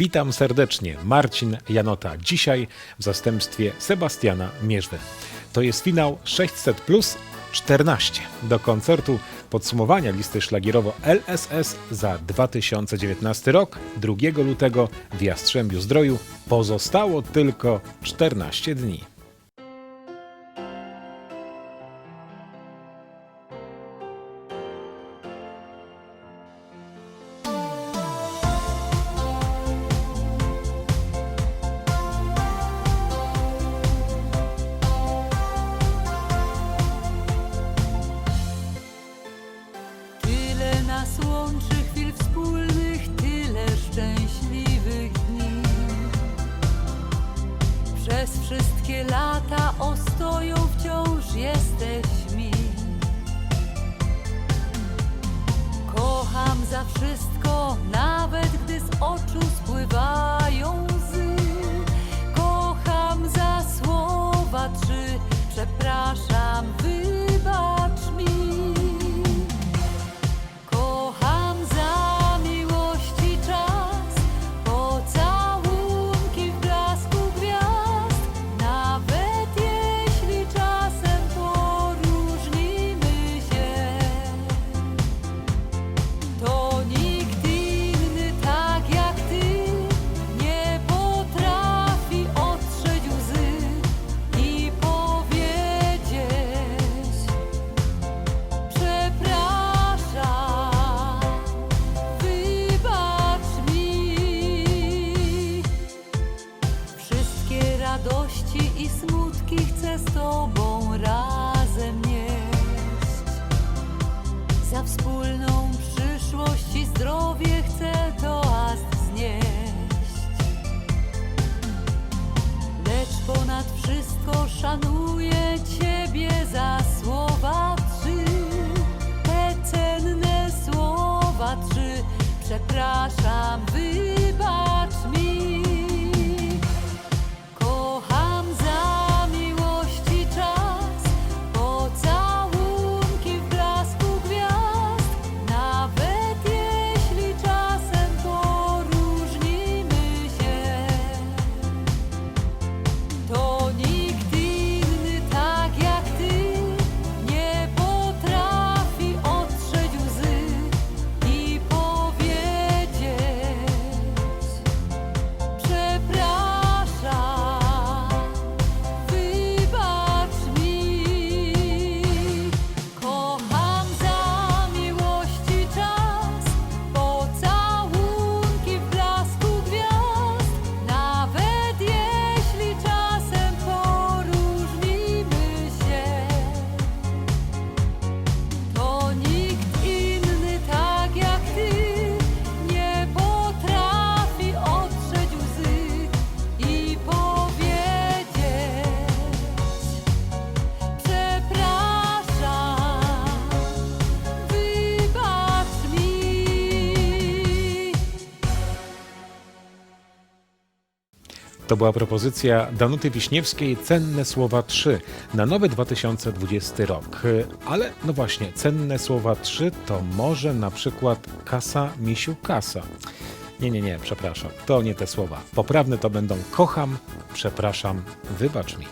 Witam serdecznie, Marcin Janota. Dzisiaj w zastępstwie Sebastiana Mierzwy. To jest finał 600 plus 14 do koncertu podsumowania listy szlagierowo LSS za 2019 rok 2 lutego w Jastrzębiu Zdroju pozostało tylko 14 dni. Za wszystko, nawet gdy z oczu spływają łzy. Kocham za słowa trzy, przepraszam, była propozycja Danuty Wiśniewskiej Cenne Słowa 3 na nowy 2020 rok. Ale no właśnie, Cenne Słowa 3 to może na przykład Kasa Misiu Kasa. Nie, nie, nie, przepraszam, to nie te słowa. Poprawne to będą kocham, przepraszam, wybacz mi.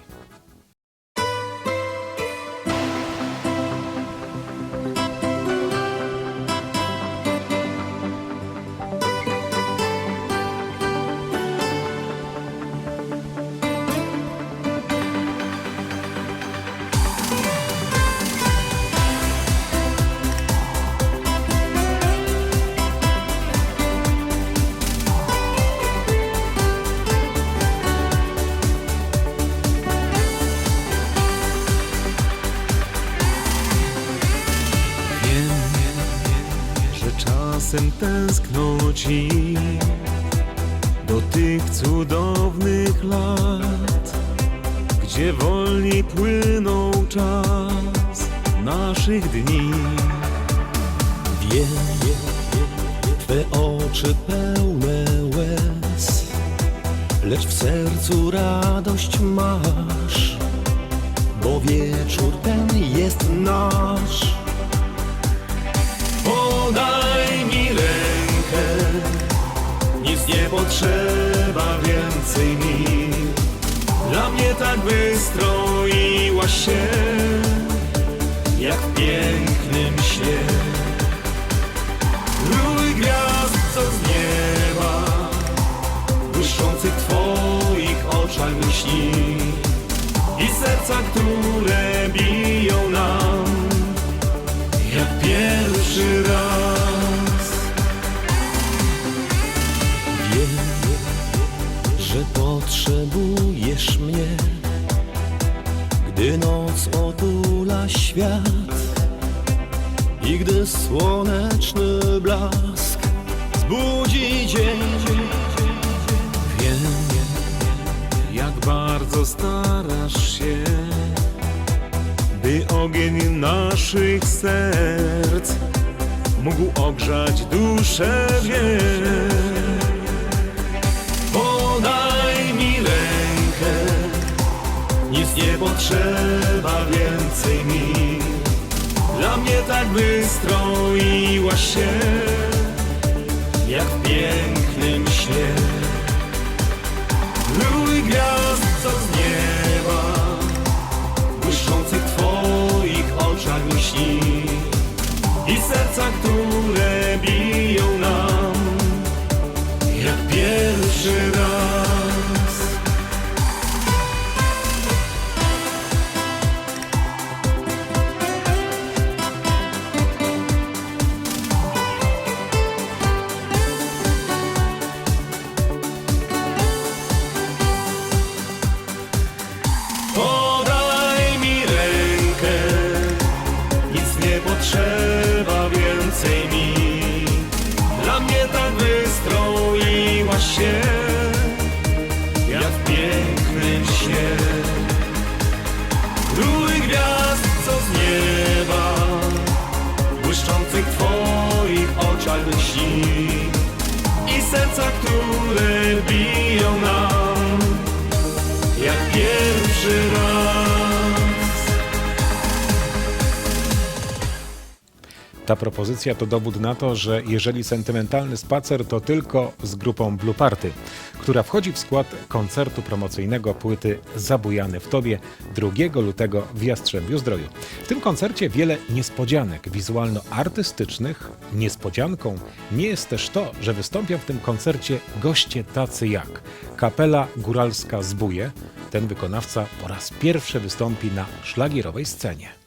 Do tych cudownych lat, gdzie wolniej płynął czas naszych dni. Wiem, twe oczy pełne łez, lecz w sercu radość masz, bo wieczór ten jest nasz. Podaj mi rękę, nie potrzeba więcej mi. Dla mnie tak wystroiłaś się, jak w pięknym śnie. Krój gwiazd, serc mógł ogrzać duszę wiek. Podaj mi rękę, nic nie potrzeba więcej mi. Dla mnie tak wystroiłaś się, jak w pięknym śnie. Krój gwiazd, co z i serca, które biją nam, jak pierwszy raz. Ta propozycja to dowód na to, że jeżeli sentymentalny spacer, to tylko z grupą Blue Party, która wchodzi w skład koncertu promocyjnego płyty Zabujany w Tobie 2 lutego w Jastrzębiu Zdroju. W tym koncercie wiele niespodzianek wizualno-artystycznych. Niespodzianką nie jest też to, że wystąpią w tym koncercie goście tacy jak Kapela Góralska Zbóje. Ten wykonawca po raz pierwszy wystąpi na szlagierowej scenie.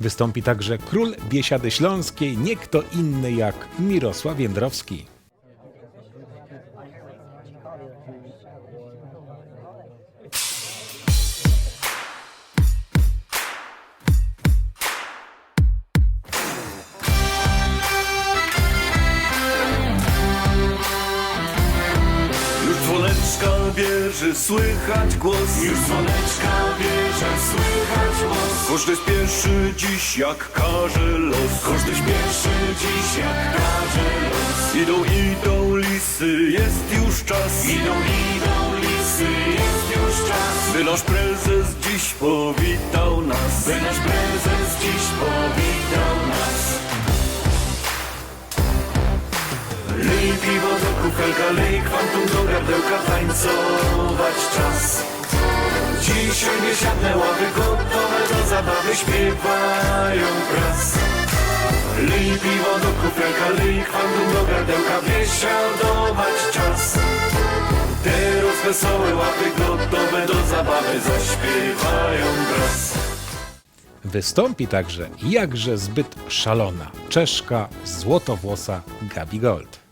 Wystąpi także król Biesiady Śląskiej, nie kto inny jak Mirosław Jędrowski. Już dzwoneczka bierze, słychać głos Już dzwoneczka każdy spieszy dziś jak każe los. Każdy śpieszy dziś jak każe los. Idą, idą lisy, jest już czas. Idą, idą lisy, jest już czas. By nasz prezes dziś powitał nas. By nasz prezes dziś powitał nas. Lej piwo do kufelka, lej kwantum do gardełka, tańcować czas. Dzisiaj biesiadne ławy gotowe do zabawy śpiewają wraz. Lej piwo do kufelka, lej kwantum do gardełka, biesiadować czas. Teraz wesołe łapy gotowe do zabawy zaśpiewają wraz. Wystąpi także jakże zbyt szalona Czeszka złotowłosa Gabi Gold.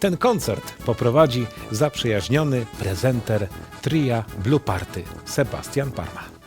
Ten koncert poprowadzi zaprzyjaźniony prezenter tria Blue Party Sebastian Parma.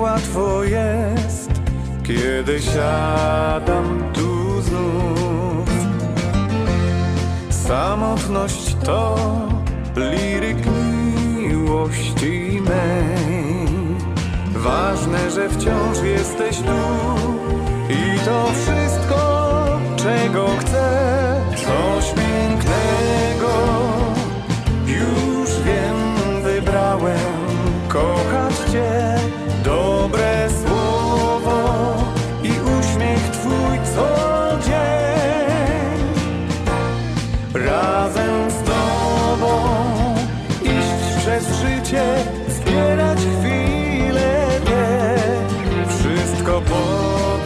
Niełatwo jest, kiedy siadam tu znów. Samotność to liryk miłości mej. Ważne, że wciąż jesteś tu i to wszystko, czego chcę. Coś pięknego już wiem, wybrałem kochać jest życie, zbierać chwile, nie. Wszystko po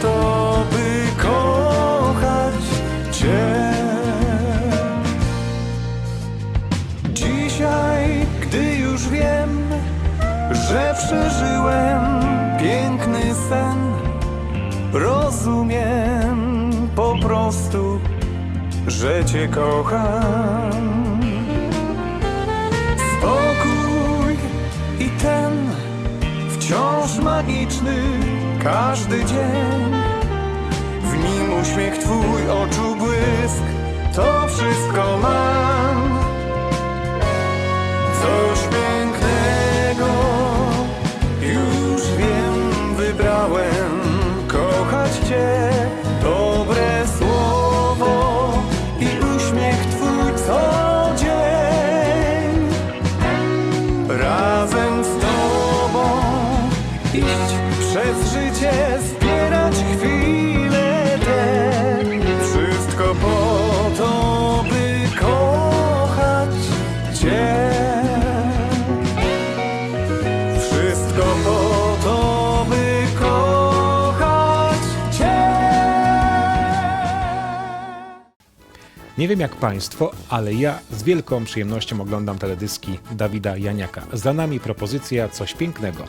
to, by kochać Cię. Dzisiaj, gdy już wiem, że przeżyłem piękny sen, rozumiem po prostu, że Cię kocham. Magiczny każdy dzień. W nim uśmiech Twój, oczu błysk, to wszystko mam. Nie wiem jak Państwo, ale ja z wielką przyjemnością oglądam teledyski Dawida Janiaka. Za nami propozycja Coś Pięknego.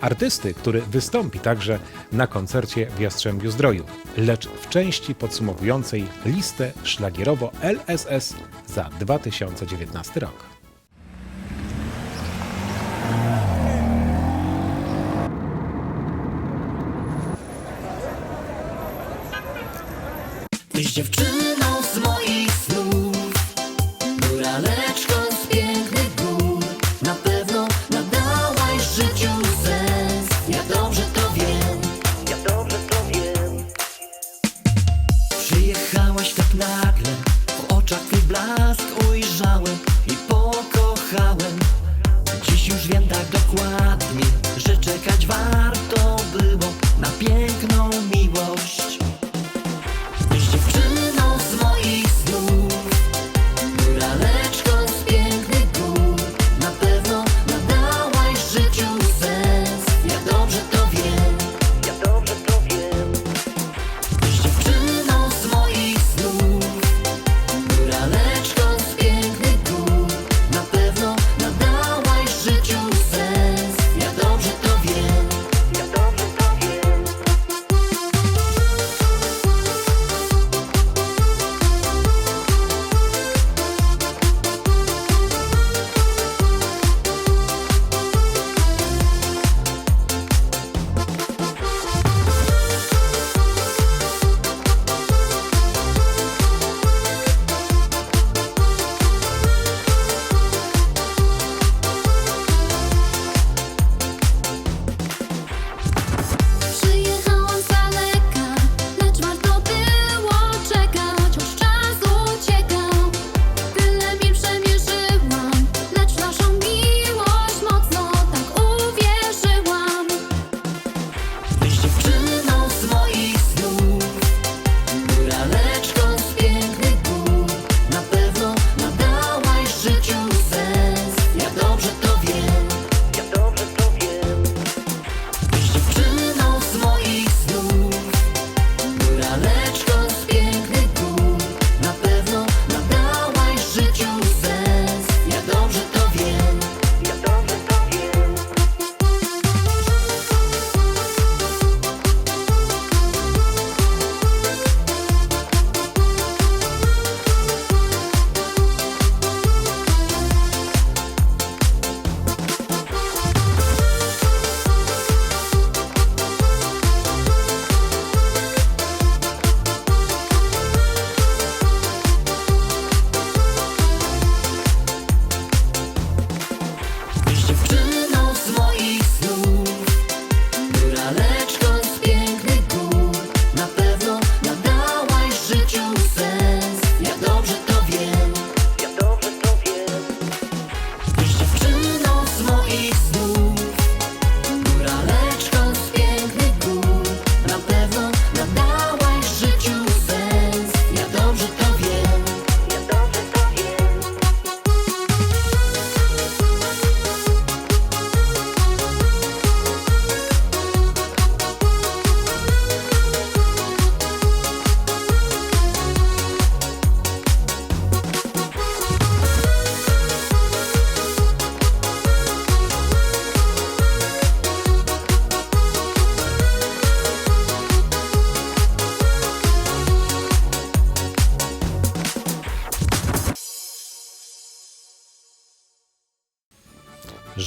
Artysty, który wystąpi także na koncercie w Jastrzębiu Zdroju, lecz w części podsumowującej listę szlagierowo LSS za 2019 rok. Tyś dziewczyną başlıklar.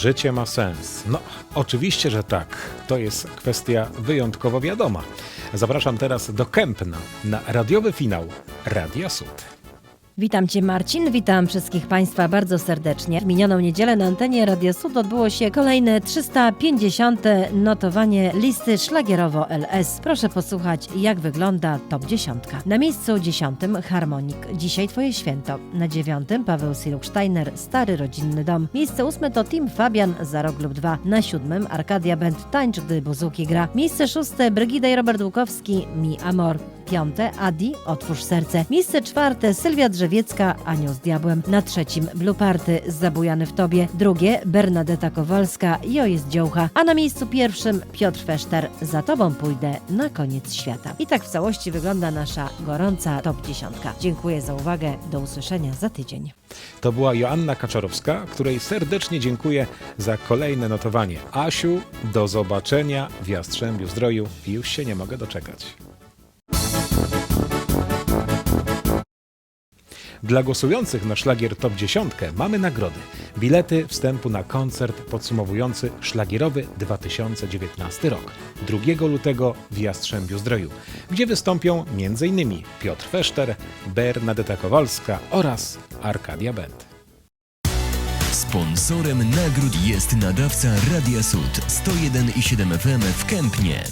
Życie ma sens. No, oczywiście, że tak. To jest kwestia wyjątkowo wiadoma. Zapraszam teraz do Kępna na radiowy finał Radia Sud. Witam Cię Marcin, witam wszystkich Państwa bardzo serdecznie. W minioną niedzielę na antenie Radio Sud odbyło się kolejne 350. notowanie listy szlagierowo LS. Proszę posłuchać jak wygląda top 10. Na miejscu 10 Harmonik, dzisiaj Twoje święto. Na 9 Paweł Siluksteiner, Stary Rodzinny Dom. Miejsce 8 to Tim Fabian, za rok lub dwa. Na 7 Arkadia Band Tańcz, gdy buzuki gra. Miejsce 6 Brygida i Robert Łukowski, Mi Amor. Piąte Adi, Otwórz Serce. Miejsce czwarte Sylwia Drzewiecka, Anioł z Diabłem. Na trzecim Blue Party, Zabujany w Tobie. Drugie Bernadetta Kowalska, Jo jest dziołcha. A na miejscu pierwszym Piotr Feszter, Za Tobą pójdę na koniec świata. I tak w całości wygląda nasza gorąca top dziesiątka. Dziękuję za uwagę, do usłyszenia za tydzień. To była Joanna Kaczorowska, której serdecznie dziękuję za kolejne notowanie. Asiu, do zobaczenia w Jastrzębiu Zdroju. Już się nie mogę doczekać. Dla głosujących na szlagier Top 10 mamy nagrody. Bilety wstępu na koncert podsumowujący szlagierowy 2019 rok 2 lutego w Jastrzębiu Zdroju, gdzie wystąpią m.in. Piotr Feszter, Bernadetta Kowalska oraz Arkadia Band. Sponsorem nagród jest nadawca Radia Sud 101,7 FM w Kępnie.